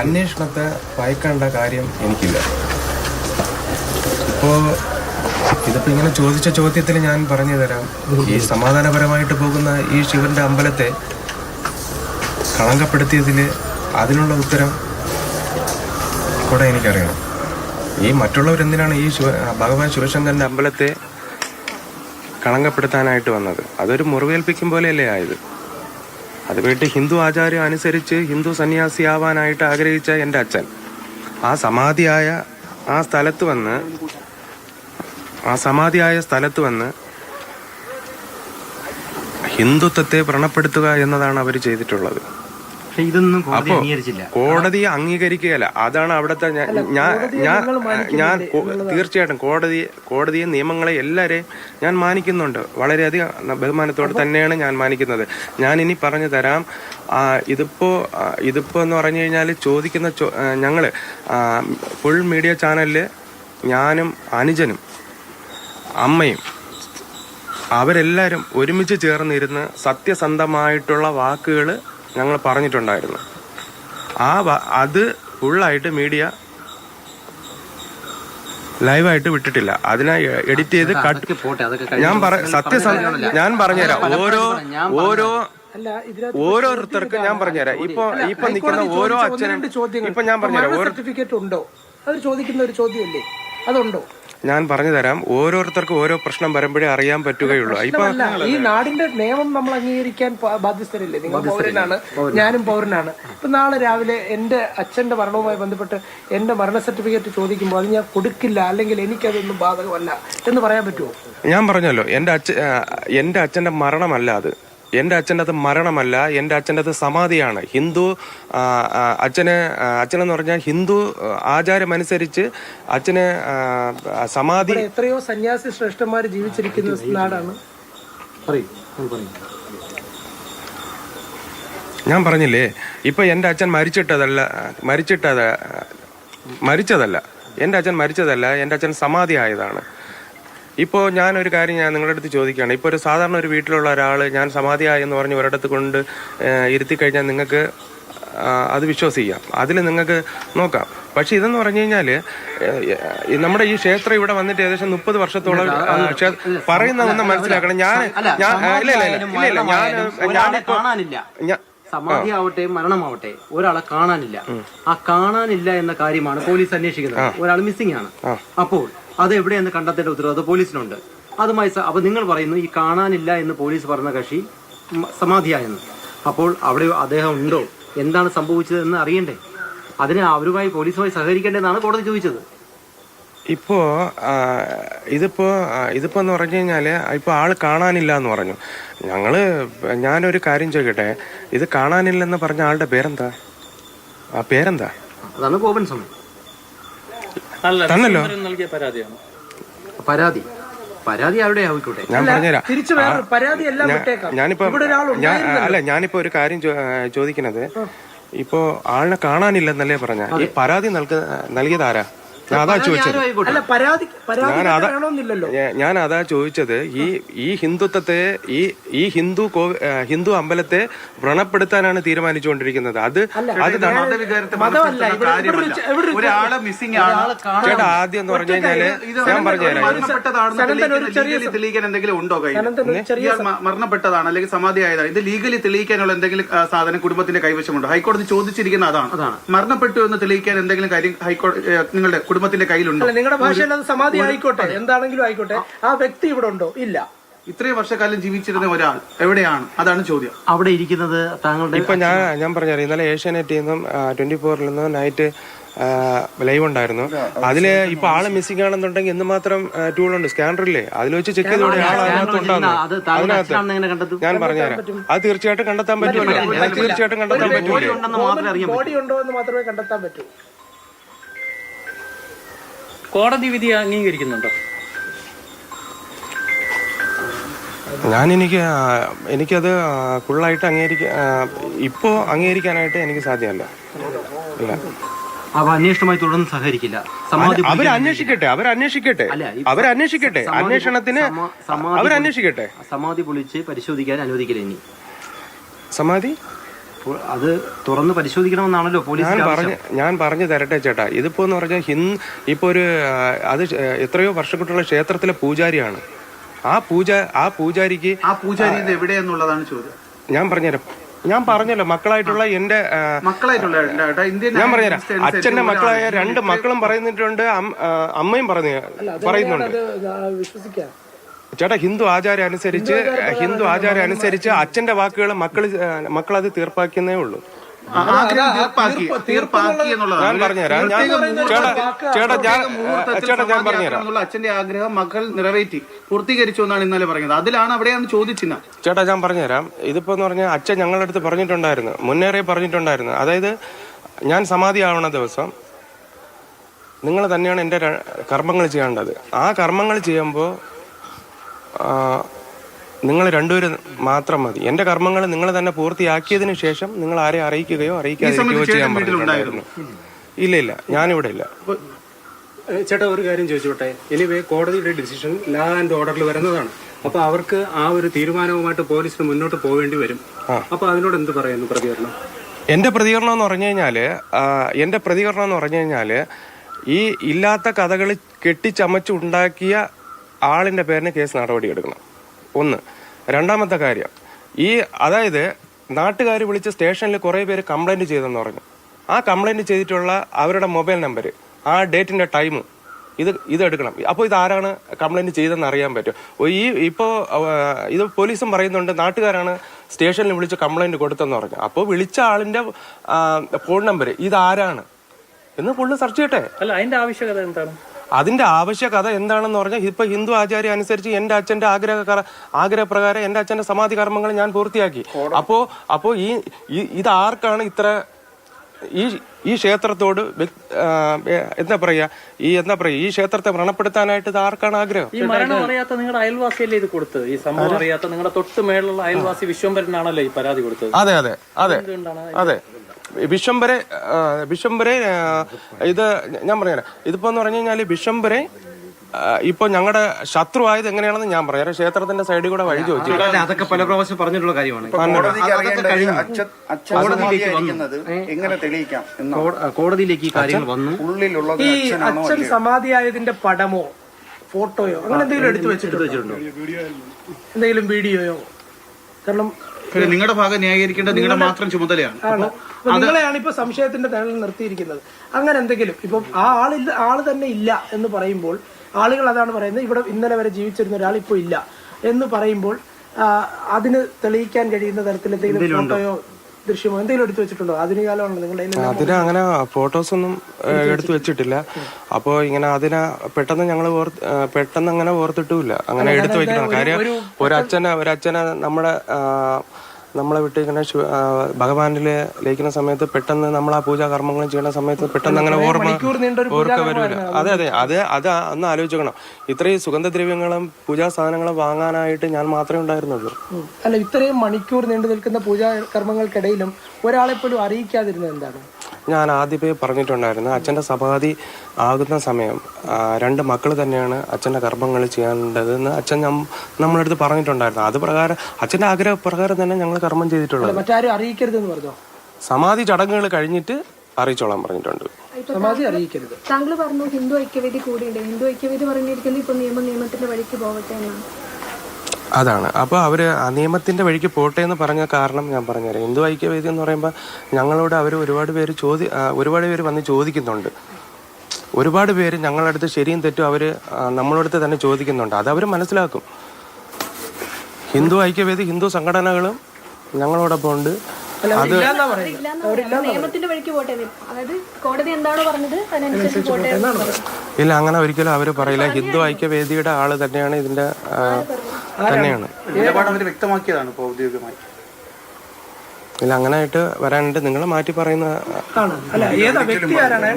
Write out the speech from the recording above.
അന്വേഷണത്തെ ഭയക്കേണ്ട കാര്യം എനിക്കില്ല. ഇപ്പോ ഇതിപ്പോ ഇങ്ങനെ ചോദിച്ച ചോദ്യത്തിൽ ഞാൻ പറഞ്ഞു തരാം. ഈ സമാധാനപരമായിട്ട് പോകുന്ന ഈ ശിവന്റെ അമ്പലത്തെ കളങ്കപ്പെടുത്തിയതിൽ അതിനുള്ള ഉത്തരം കൂടെ എനിക്കറിയണം. ഈ മറ്റുള്ളവരെന്തിനാണ് ഈ ശിവ ഭഗവാൻ ശിവശങ്കരന്റെ അമ്പലത്തെ കളങ്കപ്പെടുത്താനായിട്ട് വന്നത്? അതൊരു മുറിവേൽപ്പിക്കും പോലെയല്ലേ ആയത്? അത് വീട്ടിൽ ഹിന്ദു ആചാരം അനുസരിച്ച് ഹിന്ദു സന്യാസിയാവാനായിട്ട് ആഗ്രഹിച്ച എന്റെ അച്ഛൻ. ആ സമാധിയായ ആ സ്ഥലത്ത് വന്ന് ആ സമാധിയായ സ്ഥലത്ത് വന്ന് ഹിന്ദുത്വത്തെ വ്രണപ്പെടുത്തുക എന്നതാണ് അവർ ചെയ്തിട്ടുള്ളത്. പക്ഷെ ഇതൊന്നും കോടതി അംഗീകരിച്ചില്ല. കോടതി അംഗീകരിക്കുകയല്ല. അതാണ് അവിടുത്തെ ഞാൻ ഞാൻ ഞാൻ തീർച്ചയായിട്ടും കോടതി കോടതിയെ നിയമങ്ങളെ എല്ലാവരെയും ഞാൻ മാനിക്കുന്നുണ്ട്. വളരെയധികം ബഹുമാനത്തോടെ തന്നെയാണ് ഞാൻ മാനിക്കുന്നത്. ഞാൻ ഇനി പറഞ്ഞു തരാം ഇതിപ്പോ ഇതിപ്പോ എന്ന് പറഞ്ഞു കഴിഞ്ഞാൽ ചോദിക്കുന്ന ഞങ്ങൾ ഫുൾ മീഡിയ ചാനലിൽ ഞാനും അനുജനും അമ്മയും അവരെല്ലാവരും ഒരുമിച്ച് ചേർന്നിരുന്ന് സത്യസന്ധമായിട്ടുള്ള വാക്കുകൾ ഞങ്ങൾ പറഞ്ഞിട്ടുണ്ടായിരുന്നു. ആ അത് ഫുള്ളായിട്ട് മീഡിയ ലൈവായിട്ട് വിട്ടിട്ടില്ല. അതിനെ എഡിറ്റ് ചെയ്ത് കട്ട് ഞാൻ പറ സത്യസന്ധ ഞാൻ പറഞ്ഞുതരാം. ഓരോ ഓരോ ഓരോരുത്തർക്കും ഞാൻ പറഞ്ഞുതരാം. ഇപ്പൊ ഇപ്പൊ നിൽക്കുന്ന ഓരോ അച്ഛനും ഇപ്പൊ ഞാൻ പറഞ്ഞുതരാം. ഓരോ സർട്ടിഫിക്കറ്റ് ഉണ്ടോ? അത് ചോദിക്കുന്ന ഒരു ചോദ്യമല്ലേ? അതുണ്ടോ? ഞാൻ പറഞ്ഞു തരാം ഓരോരുത്തർക്കും ഓരോ പ്രശ്നം വരുമ്പോഴേ അറിയാൻ പറ്റുകയുള്ളൂ. ഇപ്പൊ ഈ നാടിന്റെ നിയമം നമ്മൾ അംഗീകരിക്കാൻ ബാധ്യസ്ഥരില്ലേ? നിങ്ങൾ പൗരനാണ് ഞാനും പൗരനാണ്. ഇപ്പൊ നാളെ രാവിലെ എന്റെ അച്ഛന്റെ മരണവുമായി ബന്ധപ്പെട്ട് എന്റെ മരണ സർട്ടിഫിക്കറ്റ് ചോദിക്കുമ്പോൾ അത് ഞാൻ കൊടുക്കില്ല അല്ലെങ്കിൽ എനിക്കതൊന്നും ബാധകമല്ല എന്ന് പറയാൻ പറ്റുമോ ഞാൻ പറഞ്ഞല്ലോ എന്റെ അച്ഛ എന്റെ അച്ഛന്റെ മരണമല്ല അത്. എന്റെ അച്ഛന്റെ അത് മരണമല്ല എന്റെ അച്ഛന്റെ അത് സമാധിയാണ്. ഹിന്ദു അച്ഛനെ അച്ഛനെന്ന് പറഞ്ഞാൽ ഹിന്ദു ആചാരമനുസരിച്ച് അച്ഛന് സമാധി എത്രയോ സന്യാസി ശ്രേഷ്ഠന്മാർ ജീവിച്ചിരിക്കുന്ന നാടാണ്. ഞാൻ പറഞ്ഞില്ലേ ഇപ്പൊ എന്റെ അച്ഛൻ മരിച്ചിട്ടതല്ല മരിച്ചിട്ടത് മരിച്ചതല്ല. എന്റെ അച്ഛൻ മരിച്ചതല്ല എന്റെ അച്ഛൻ സമാധി ആയതാണ് ഇപ്പോൾ ഞാനൊരു കാര്യം ഞാൻ നിങ്ങളുടെ അടുത്ത് ചോദിക്കുകയാണ്. ഇപ്പോൾ ഒരു സാധാരണ ഒരു വീട്ടിലുള്ള ഒരാൾ ഞാൻ സമാധിയായി എന്ന് പറഞ്ഞ് ഒരിടത്ത് കൊണ്ട് ഇരുത്തി കഴിഞ്ഞാൽ നിങ്ങൾക്ക് അത് വിശ്വസിക്കാം. അതിൽ നിങ്ങൾക്ക് നോക്കാം. പക്ഷെ ഇതെന്ന് പറഞ്ഞു കഴിഞ്ഞാൽ നമ്മുടെ ഈ ക്ഷേത്രം ഇവിടെ വന്നിട്ട് ഏകദേശം മുപ്പത് വർഷത്തോളം പറയുന്ന ഒന്ന് മനസ്സിലാക്കണം. ഞാൻ ഞാൻ ഇല്ല ഇല്ല ഇല്ല ഞാൻ മരണമായാലും കാണാനില്ല. ഞാൻ സമാധി ആവട്ടെ മരണമാവട്ടെ ഒരാളെ കാണാനില്ല. ആ കാണാനില്ല എന്ന കാര്യമാണ് പോലീസ് അന്വേഷിക്കുന്നത്. ഒരാൾ മിസ്സിംഗ് ആണ്. അപ്പോൾ അത് എവിടെയെന്ന് കണ്ടെത്തേണ്ട ഉത്തരവാദിത്വം പോലീസിനുണ്ട്. അതുമായി അപ്പോൾ അപ്പൊ നിങ്ങൾ പറയുന്നു ഈ കാണാനില്ല എന്ന് പോലീസ് പറഞ്ഞ കക്ഷി സമാധിയായെന്ന്. അപ്പോൾ അവിടെ അദ്ദേഹം ഉണ്ടോ? എന്താണ് സംഭവിച്ചതെന്ന് അറിയണ്ടേ? അതിന് അവരുമായി പോലീസുമായി സഹകരിക്കേണ്ടതെന്നാണ് കോടതി ചോദിച്ചത്. ഇപ്പോ ഇതിപ്പോ ഇതിപ്പോ എന്ന് പറഞ്ഞു കഴിഞ്ഞാൽ ഇപ്പൊ ആൾ കാണാനില്ല എന്ന് പറഞ്ഞു. ഞങ്ങൾ ഞാനൊരു കാര്യം ചോദിക്കട്ടെ? ഇത് കാണാനില്ലെന്ന് പറഞ്ഞ ആളുടെ പേരെന്താ? ആ പേരെന്താ? അതാണ് ഗോപൻ സമയം തന്നല്ലോ. നൽകിയ പരാതിയാണ്? പരാതി. പരാതി അവിടെ ആയിക്കോട്ടെ? ഞാൻ പറഞ്ഞുതരാം. തിരിച്ചു വേറെ പരാതി എല്ലാം വിട്ടേക്കാം. ഞാനിപ്പോ ഇവിടെ ഒരാൾ ഞാൻ അല്ല ഞാനിപ്പോ ഒരു കാര്യം ചോദിക്കുന്നത് ഇപ്പോ ആളിനെ കാണാനില്ലെന്നല്ലേ പറഞ്ഞ? ഈ പരാതി നൽകിയതാരാ നൽകിയത് ആരാ? ഞാൻ അതാ ചോദിച്ചത്. അല്ല പരാതി പരാതി ഞാൻ അതാ ഞാൻ അതാ ചോദിച്ചത് ഈ ഈ ഹിന്ദുത്വത്തെ ഈ ഈ ഹിന്ദു കോ ഹിന്ദു അമ്പലത്തെ വ്രണപ്പെടുത്താനാണ് തീരുമാനിച്ചുകൊണ്ടിരിക്കുന്നത്. അത് അത് ത- മതമല്ല ഇവിടെ ഇവിടെ ഒരു ചെ- ഇവിടെ ഒരു ഒരാൾ മിസ്സിംഗ് ആണ്. ചേട്ടാ ആദ്യം എന്ന് പറഞ്ഞു കഴിഞ്ഞാൽ ഞാൻ പറഞ്ഞുതരാം. മരണപ്പെട്ടതാണെന്ന് ഒരു ചെറിയ legally തെളിയിക്കാൻ എന്തെങ്കിലും ഉണ്ടോ കയ്യിൽ അനന്തൻ ഒരു ചെറിയ ഇയാൾ മ- മരണപ്പെട്ടതാണ് അല്ലെങ്കിൽ സമാധിയായതാണ് ഇത് ലീഗലി തെളിയിക്കാനുള്ള എന്തെങ്കിലും ആ, സാധനം കുടുംബത്തിന്റെ കൈവശമുണ്ടോ? ഹൈക്കോടതി ചോദിച്ചിരിക്കുന്ന അതാണ്. മരണപ്പെട്ടു എന്ന് തെളിയിക്കാൻ എന്തെങ്കിലും കാര്യം ഹൈക്കോടതി ഏ, നിങ്ങളുടെ കുടുംബത്തിന്റെ കയ്യിലുണ്ട്? നിങ്ങളുടെ ഭാഷയിൽ അത് സമാധി ആയിക്കോട്ടെ. എന്താണെങ്കിലും ആയിക്കോട്ടെ. ആ വ്യക്തി ഇവിടെ ഉണ്ടോ? ഇല്ല. ഇത്രയും വർഷക്കാലം ജീവിച്ചിരുന്ന ഒരാൾ എവിടെയാണ്? അതാണ് ചോദ്യം. അവിടെ ഇരിക്കുന്നത് താങ്കളുടെ ഇപ്പൊ ഞാൻ ഞാൻ പറഞ്ഞു ഇന്നലെ ഏഷ്യാനെറ്റിൽ നിന്നും ട്വന്റി ഫോറിൽ നിന്നും നൈറ്റ് ലൈവ് ഉണ്ടായിരുന്നു. അതിൽ ഇപ്പൊ ആൾ മിസ്സിംഗ് ആണെന്നുണ്ടെങ്കിൽ എന്ന് മാത്രം ടൂൾ ഉണ്ട്. സ്കാനറില്ലേ അതിൽ വെച്ച് ചെക്ക് ചെയ്തോടെ ആൾ അതിനകത്ത് ഞാൻ പറഞ്ഞുതരാം. അത് തീർച്ചയായിട്ടും കണ്ടെത്താൻ പറ്റുമല്ലോ അത് തീർച്ചയായിട്ടും കണ്ടെത്താൻ പറ്റൂലേ കോടതി വിധി അംഗീകരിക്കുന്നുണ്ടോ? ഞാൻ എനിക്ക് എനിക്കത് ഫുള്ളായിട്ട് അംഗീകരിക്കാൻ ഇപ്പോ അംഗീകരിക്കാനായിട്ട് എനിക്ക് സാധ്യമല്ല. ഇല്ല. അവ അന്വേഷണമായി തുടർന്ന് സഹകരിക്കില്ല. സമാധി അവർ അന്വേഷിക്കട്ടെ അവർ അന്വേഷിക്കട്ടെ അവർ അന്വേഷിക്കട്ടെ അന്വേഷണത്തിന് അവർ അന്വേഷിക്കട്ടെ സമാധി പൊളിച്ച് പരിശോധിക്കാൻ അനുവദിക്കില്ല ഇനി. സമാധി? അത് തുറന്ന് പരിശോധിക്കണമെന്നാണല്ലോ ഞാൻ പോലീസ് പറഞ്ഞു ഞാൻ പറഞ്ഞു തരട്ടെ ചേട്ടാ. ഇതിപ്പോ എന്ന് പറഞ്ഞാൽ ഹിന്ദ് ഇപ്പൊ ഒരു അത് എത്രയോ വർഷപ്പെട്ടുള്ള ക്ഷേത്രത്തിലെ പൂജാരിയാണ്. ആ പൂജ ആ പൂജാരിക്ക് ആ പൂജാരി ഇത് എവിടെയെന്നുള്ളതാണ് ചോദ്യം. ഞാൻ പറഞ്ഞുതരാം. ഞാൻ പറഞ്ഞല്ലോ മക്കളായിട്ടുള്ള എന്റെ മക്കളായിട്ടുള്ള ഞാൻ പറഞ്ഞുതരാം. അച്ഛന്റെ മക്കളായ രണ്ട് മക്കളും പറയുന്നിട്ടുണ്ട് അമ്മയും പറഞ്ഞു പറയുന്നുണ്ട്. അത് ആ, വിശ്വസിക്കാം. ചേട്ടാ ഹിന്ദു ആചാരം അനുസരിച്ച് ഹിന്ദു ആചാരം അനുസരിച്ച് അച്ഛന്റെ വാക്കുകൾ മക്കൾ മക്കളത് തീർപ്പാക്കുന്നേ ഉള്ളൂ. ആഗ്രഹം തീർപ്പാക്കി തീർപ്പാക്കി ഞാൻ എന്നുള്ളതാണ്. പറഞ്ഞുതരാം. ഞാൻ ചേട്ടാ ചേട്ടാ ഞാൻ ചേട്ടാ ഞാൻ പറഞ്ഞുതരാം. അച്ഛന്റെ ആഗ്രഹം മക്കൾ നിറവേറ്റി പൂർത്തീകരിച്ചു എന്നാണ് ഇന്നലെ പറഞ്ഞത് അതിലാണ് അവിടെയാണ് ചോദിച്ചിരുന്നത്. ചേട്ടാ ഞാൻ പറഞ്ഞുതരാം. ഇതിപ്പോ എന്ന് പറഞ്ഞാൽ അച്ഛൻ ഞങ്ങളുടെ അടുത്ത് പറഞ്ഞിട്ടുണ്ടായിരുന്നു. മുന്നേറെ പറഞ്ഞിട്ടുണ്ടായിരുന്നു. അതായത് ഞാൻ സമാധി ആവണ ദിവസം നിങ്ങൾ തന്നെയാണ് എന്റെ കർമ്മങ്ങൾ ചെയ്യേണ്ടത്. ആ കർമ്മങ്ങൾ ചെയ്യുമ്പോൾ നിങ്ങൾ രണ്ടുപേരും മാത്രം മതി. എന്റെ കർമ്മങ്ങൾ നിങ്ങൾ തന്നെ പൂർത്തിയാക്കിയതിനു ശേഷം നിങ്ങൾ ആരെ അറിയിക്കുകയോ അറിയിക്കാതിരിക്കുകയോ ചെയ്യാൻ? പറഞ്ഞിട്ടുണ്ടായിരുന്നു. ഇല്ല ഇല്ല. ഞാനിവിടെ ഇല്ല. ചേട്ടാ ഒരു കാര്യം ചോദിച്ചോട്ടെ? എനിവേ കോടതിയുടെ ഡിസിഷൻ ലാ ആൻഡ് ഓർഡറിൽ വരുന്നതാണ്. അപ്പൊ അവർക്ക് ആ ഒരു തീരുമാനവുമായിട്ട് പോലീസിന് മുന്നോട്ട് പോകേണ്ടി വരും. അപ്പൊ അതിനോട് എന്ത് പറയുന്നു പ്രതികരണം? എന്റെ പ്രതികരണം എന്ന് പറഞ്ഞു കഴിഞ്ഞാൽ എന്റെ പ്രതികരണം എന്ന് പറഞ്ഞു കഴിഞ്ഞാൽ ഈ ഇല്ലാത്ത കഥകൾ കെട്ടിച്ചമച്ച് ആളിന്റെ പേരിന് കേസ് നടപടി എടുക്കണം ഒന്ന്. രണ്ടാമത്തെ കാര്യം. ഈ അതായത് നാട്ടുകാർ വിളിച്ച് സ്റ്റേഷനിൽ കുറേ പേര് കംപ്ലൈന്റ് ചെയ്തെന്ന് പറഞ്ഞു. ആ കംപ്ലൈന്റ് ചെയ്തിട്ടുള്ള അവരുടെ മൊബൈൽ നമ്പർ ആ ഡേറ്റിന്റെ ടൈം ഇത് ഇതെടുക്കണം അപ്പോൾ ഇത് ആരാണ് കംപ്ലൈന്റ് ചെയ്തെന്ന് അറിയാൻ പറ്റും. ഈ ഇപ്പോൾ ഇത് പോലീസും പറയുന്നുണ്ട് നാട്ടുകാരാണ് സ്റ്റേഷനിൽ വിളിച്ച് കംപ്ലൈന്റ് കൊടുത്തെന്ന് പറഞ്ഞു. അപ്പോൾ വിളിച്ച ആളിന്റെ ഫോൺ നമ്പർ ഇതാരാണ്? എന്ന് പുള്ളി സെർച്ച് ചെയ്യട്ടെ. അല്ല അതിന്റെ ആവശ്യകത എന്താണ്? അതിന്റെ ആവശ്യകത എന്താണെന്ന് പറഞ്ഞാൽ ഇപ്പൊ ഹിന്ദു ആചാര്യം അനുസരിച്ച് എന്റെ അച്ഛന്റെ ആഗ്രഹ ആഗ്രഹപ്രകാരം എന്റെ അച്ഛന്റെ സമാധി കർമ്മങ്ങൾ ഞാൻ പൂർത്തിയാക്കി. അപ്പോ അപ്പോ ഈ ഈ- ഇത് ആർക്കാണ് ഇത്ര ഈ ഈ ക്ഷേത്രത്തോട് എന്താ പറയാ ഈ എന്താ പറയാ ഈ ക്ഷേത്രത്തെ മരണപ്പെടുത്താനായിട്ട് ഇത് ആർക്കാണ് ആഗ്രഹം? ഈ മരണം അറിയാത്ത നിങ്ങളുടെ അയൽവാസിയല്ലേ ഇത് കൊടുത്തത്? ഈ സംഭവം അറിയാത്ത നിങ്ങളുടെ തൊട്ട് മേലുള്ള അയൽവാസി വിശ്വംഭരനാണല്ലോ ഈ പരാതി കൊടുത്തത്. അതെ അതെ അതെ. അതെ. വിശ്വംബരെ വിശ്വംഭരെ വിശ്വംബരെ ഇത് ഞാൻ പറഞ്ഞു ഇതിപ്പോ എന്ന് പറഞ്ഞു കഴിഞ്ഞാൽ വിശ്വംബരെ ആ, ഇപ്പൊ ഞങ്ങളുടെ ശത്രു ആയത് എങ്ങനെയാണെന്ന് ഞാൻ പറയാം. ക്ഷേത്രത്തിന്റെ സൈഡിൽ കൂടെ വഴി ചോദിച്ചു. അതൊക്കെ പല പ്രാവശ്യം പറഞ്ഞിട്ടുള്ള കാര്യമാണ്. കോടതിയിലേക്ക് ഈ കാര്യങ്ങൾ വന്നു. ഈ അച്ഛൻ സമാധിയായതിന്റെ പടമോ ഫോട്ടോയോ അങ്ങനെ എന്തെങ്കിലും എടുത്തു വെച്ചിട്ടുണ്ടോ? എന്തെങ്കിലും വീഡിയോയോ? കാരണം നിങ്ങളുടെ ഭാഗം ന്യായീകരിക്കേണ്ട നിങ്ങളുടെ മാത്രം ചുമതലയാണ്. നിങ്ങളെയാണ് ഇപ്പൊ സംശയത്തിന്റെ തലയിൽ നിർത്തിയിരിക്കുന്നത്. അങ്ങനെ എന്തെങ്കിലും ഇപ്പൊ ആ ആൾ ആൾ തന്നെ ഇല്ല എന്ന് പറയുമ്പോൾ ആളുകൾ അതാണ് പറയുന്നത് ഇവിടെ ഇന്നലെ വരെ ജീവിച്ചിരുന്ന ഒരാൾ ഇപ്പോൾ ഇല്ല എന്ന് പറയുമ്പോൾ അതിന് തെളിയിക്കാൻ കഴിയുന്ന തരത്തിൽ എന്തെങ്കിലും ഫോട്ടോയോ ദൃശ്യമോ എന്തെങ്കിലും എടുത്തു വെച്ചിട്ടുണ്ടോ? അതിന് കാലമാണല്ലോ നിങ്ങളുടെ അതിന് അങ്ങനെ ഫോട്ടോസ്? ഒന്നും എടുത്തു വെച്ചിട്ടില്ല. അപ്പോ ഇങ്ങനെ അതിനെ പെട്ടെന്ന് ഞങ്ങൾ പെട്ടെന്ന് അങ്ങനെ ഓർത്തിട്ടുമില്ല. അങ്ങനെ എടുത്തു വെക്കണം കാര്യം ഒരു അച്ഛനെ ഒരു അച്ഛനെ നമ്മുടെ നമ്മളെ വിട്ട് ഇങ്ങനെ ഭഗവാനിൽ ലയിക്കുന്ന സമയത്ത് പെട്ടെന്ന് നമ്മൾ ആ പൂജാ കർമ്മങ്ങളും ചെയ്യുന്ന സമയത്ത് പെട്ടെന്ന് അങ്ങനെ ഓർമ്മ ഓർക്ക വരില്ല അതെ അതെ. അത് അത് ഒന്ന് ആലോചിക്കണം ഇത്രയും സുഗന്ധദ്രവ്യങ്ങളും പൂജാ സാധനങ്ങളും വാങ്ങാനായിട്ട് ഞാൻ മാത്രമേ ഉണ്ടായിരുന്നുള്ളൂ. അല്ല ഇത്രയും മണിക്കൂർ നീണ്ടു നിൽക്കുന്ന പൂജാ കർമ്മങ്ങൾക്കിടയിലും ഒരാളെ പോലും അറിയിക്കാതിരുന്നത് എന്താണ്? ഞാൻ ആദ്യമേ പറഞ്ഞിട്ടുണ്ടായിരുന്നു അച്ഛന്റെ സമാധി ആകുന്ന സമയം രണ്ട് മക്കൾ തന്നെയാണ് അച്ഛന്റെ കർമ്മങ്ങൾ ചെയ്യേണ്ടതെന്ന് അച്ഛൻ നമ്മളെ അടുത്ത് പറഞ്ഞിട്ടുണ്ടായിരുന്നു. അത് പ്രകാരം അച്ഛന്റെ ആഗ്രഹപ്രകാരം തന്നെ ഞങ്ങൾ കർമ്മം ചെയ്തിട്ടുള്ളത്. മറ്റാരും അറിയിക്കരുതെന്ന് പറഞ്ഞോ? സമാധി ചടങ്ങുകൾ കഴിഞ്ഞിട്ട് അറിയിച്ചോളാൻ പറഞ്ഞിട്ടുണ്ട്. സമാധി അറിയിക്കരുത്. താങ്കൾ പറഞ്ഞു ഹിന്ദു ഐക്യവേദി കൂടിയുണ്ട്. ഹിന്ദു ഐക്യവേദി പറഞ്ഞിരിക്കുന്നത് ഇപ്പൊ നിയമ നിയമത്തിന്റെ വഴിക്ക് പോകട്ടെ എന്നാണ്. അതാണ്. അപ്പോൾ അവർ ആ നിയമത്തിന്റെ വഴിക്ക് പോട്ടെ എന്ന് പറഞ്ഞ കാരണം ഞാൻ പറഞ്ഞുതരാം. ഹിന്ദു ഐക്യവേദി എന്ന് പറയുമ്പോൾ ഞങ്ങളോട് അവർ ഒരുപാട് പേര് ചോദി ഒരുപാട് പേര് വന്ന് ചോദിക്കുന്നുണ്ട്. ഒരുപാട് പേര് ഞങ്ങളുടെ ഞങ്ങളടുത്ത് ശരിയും തെറ്റും അവർ നമ്മളടുത്ത് തന്നെ ചോദിക്കുന്നുണ്ട്. അത് അവർ മനസ്സിലാക്കും. ഹിന്ദു ഐക്യവേദി ഹിന്ദു സംഘടനകളും ഞങ്ങളോടൊപ്പം ഉണ്ട്. അത്. നിയമത്തിന്റെ വഴിക്ക് പോട്ടെ അതായത് കോടതി എന്താണോ പറഞ്ഞത് അതിനനുസരിച്ച് പോട്ടെ ഇല്ല അങ്ങനെ ഒരിക്കലും അവർ പറയില്ല. ഹിന്ദു ഐക്യവേദിയുടെ ആൾ തന്നെയാണ് ഇതിന്റെ തന്നെയാണ്. നിലപാട് അവർ വ്യക്തമാക്കിയതാണ് ഇപ്പോൾ ഔദ്യോഗികമായി. ഇല്ല അങ്ങനെ ആയിട്ട് വരാനുണ്ട്. നിങ്ങൾ മാറ്റി പറയുന്ന ആണ്. അല്ല ഏതാ വ്യക്തി ആരാണ്?